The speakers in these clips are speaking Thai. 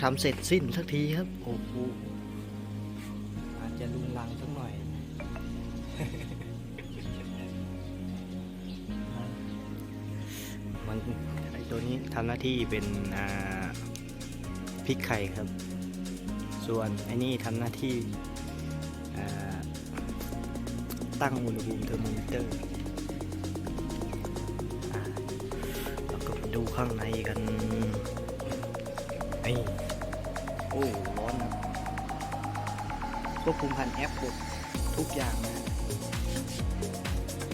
ทำเสร็จสิ้นสักทีครับ โอ้โหอาจจะลุงลังสักหน่อย มันไอตัวนี้ทำหน้าที่เป็นอ่าพริกไข่ครับ ส่วนไอ้นี่ทำหน้าที่อ่าตั้งอุณหภูมิเทอร์โมมิเตอร์อ่าแล้วก็ไปดูข้างในกัน โอ้ร้อนนะควบคุมผ่านแอปหมดทุกอย่างนะ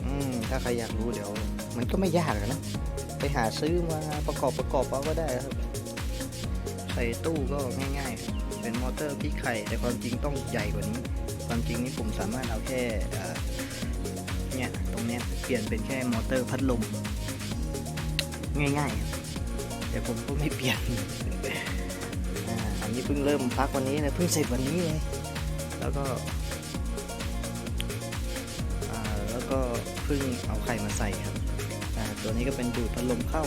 อืมถ้าใครอยากรู้เดี๋ยว มันก็ไม่ยากนะ ไปหาซื้อมาประกอบประกอบเอาก็ได้ครับ ใส่ตู้ก็ง่ายๆ เป็นมอเตอร์พลิกไข่ แต่ความจริงต้องใหญ่กว่านี้ ความจริงนี่ผมสามารถเอาแค่เนี่ยตรงเนี้ยเปลี่ยนเป็นแค่มอเตอร์พัดลม ง่ายๆ แต่ผมก็ไม่เปลี่ยน อ่าอันนี้เพิ่งเริ่มพักวันนี้เลยเพิ่งเสร็จวันนี้เลยแล้วก็อ่าแล้วก็เพิ่งเอาไข่มาใส่ครับอ่าตัวนี้ก็เป็นดูดพัดลมเข้า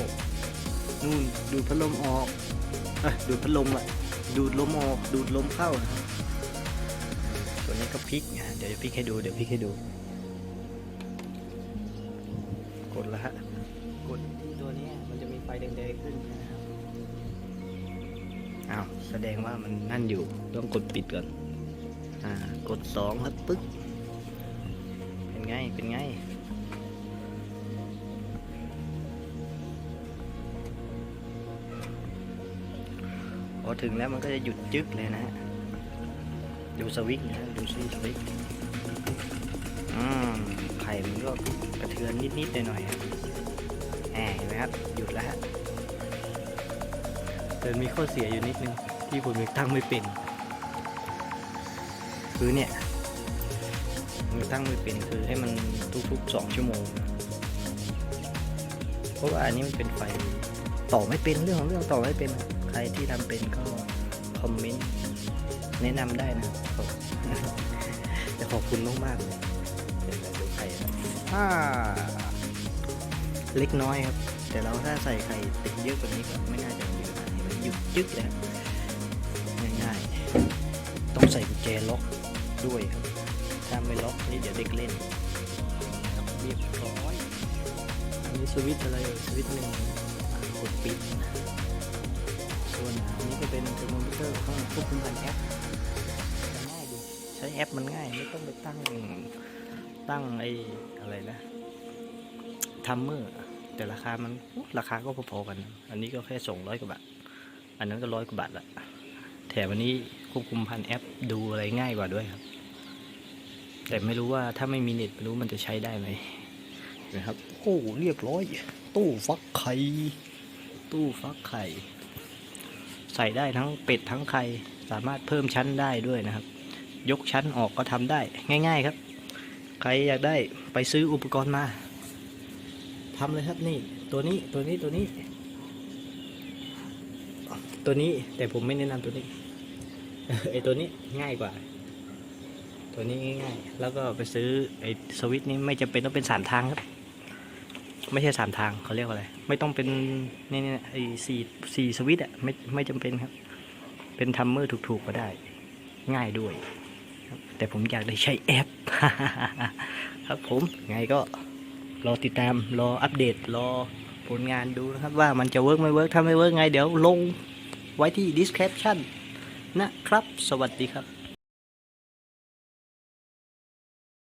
นู่นดูดพัดลมออกเอ้ยดูดพัดลมอะดูดลมออก ดูดลมเข้านะครับตัวนี้ก็พลิกนะเดี๋ยวจะพลิกให้ดู เดี๋ยวพลิกให้ดู กดแล้วฮะ กดที่ตัวนี้มันจะมีไฟแดงๆขึ้นนะครับ อ้าวแสดงว่ามันนั่นอยู่ต้องกดปิดก่อน อ่ากดสองครับปึ๊กเป็นไง เป็นไงพอถึงแล้วมันก็จะหยุดจึ๊กเลยนะฮะดูสวิตนะดูซิสวิตอืมไข่มันก็กระเทือนนิดๆหน่อยๆฮะแหมเห็นไหมครับ หยุดแล้วฮะ แต่มีข้อเสียอยู่นิดนึง ที่ผมยังตั้งไม่เป็น คือเนี่ยมันตั้งไม่เป็นคือให้มันทุกๆสองชั่วโมง เพราะว่าอันนี้มันเป็นไฟต่อไม่เป็นเรื่องของเรื่องต่อไม่เป็นใครที่ทำเป็นก็คอมเมนต์แนะนำได้นะจะขอบคุณมากๆเลยเป็นอะไรดูไข่อ่าเล็กน้อยครับ แต่เราถ้าใส่ไข่ติดเยอะกว่านี้ก็ไม่น่าจะ มีปัญหามันหยุดจึ๊กเลยครับง่ายๆ ต้องใส่กุญแจล็อกด้วยครับ ถ้าไม่ล็อกนี่เดี๋ยวเด็กเล่นครับเรียบร้อย อันนี้สวิตช์อะไรเอ่ยสวิตช์หนึ่งกดปิด ส่วนอันนี้ก็เป็นเทอร์โมมิเตอร์ข้างควบคุมผ่านแอปง่ายดีใช้แอปมันง่ายไม่ต้องไปตั้งตั้งไอ้อะไรนะทัมเมอร์แต่ราคามันราคาก็พอๆกัน อันนี้ก็แค่ส่งร้อยกว่าบาท อันนั้นก็ร้อยกว่าบาทละแถมอันนี้ควบคุมผ่านแอปดูอะไรง่ายกว่าด้วยครับ แต่ไม่รู้ว่าถ้าไม่มีเน็ตไม่รู้มันจะใช้ได้ไหมนะครับโอ้เรียบร้อย ตู้ฟักไข่ตู้ฟักไข่ ใส่ได้ทั้งเป็ดทั้งไข่สามารถเพิ่มชั้นได้ด้วยนะครับ ยกชั้นออกก็ทำได้ง่าย ๆครับ ใครอยากได้ไปซื้ออุปกรณ์มาทำเลยครับนี่ ตัวนี้ตัวนี้ตัวนี้ ตัวนี้แต่ผมไม่แนะนำตัวนี้ไอตัวนี้ง่ายกว่า ตัวนี้ง่ายๆ แล้วก็ไปซื้อไอสวิตช์นี้ไม่จำเป็นต้องเป็นสามทางครับ ไม่ใช่สามทางเขาเรียกว่าอะไร ไม่ต้องเป็นนี่นี่ไอสี่สี่สวิตช์อะไม่ไม่จำเป็นครับ เป็นทัมเมอร์ถูกๆก็ได้ ง่ายด้วย แต่ผมอยากได้ใช้แอป ครับผมไงก็รอติดตามรออัปเดตรอผลงานดูนะครับว่ามันจะเวิร์กไม่เวิร์กถ้าไม่เวิร์กไงเดี๋ยวลง ไว้ที่ description นะครับ สวัสดีครับ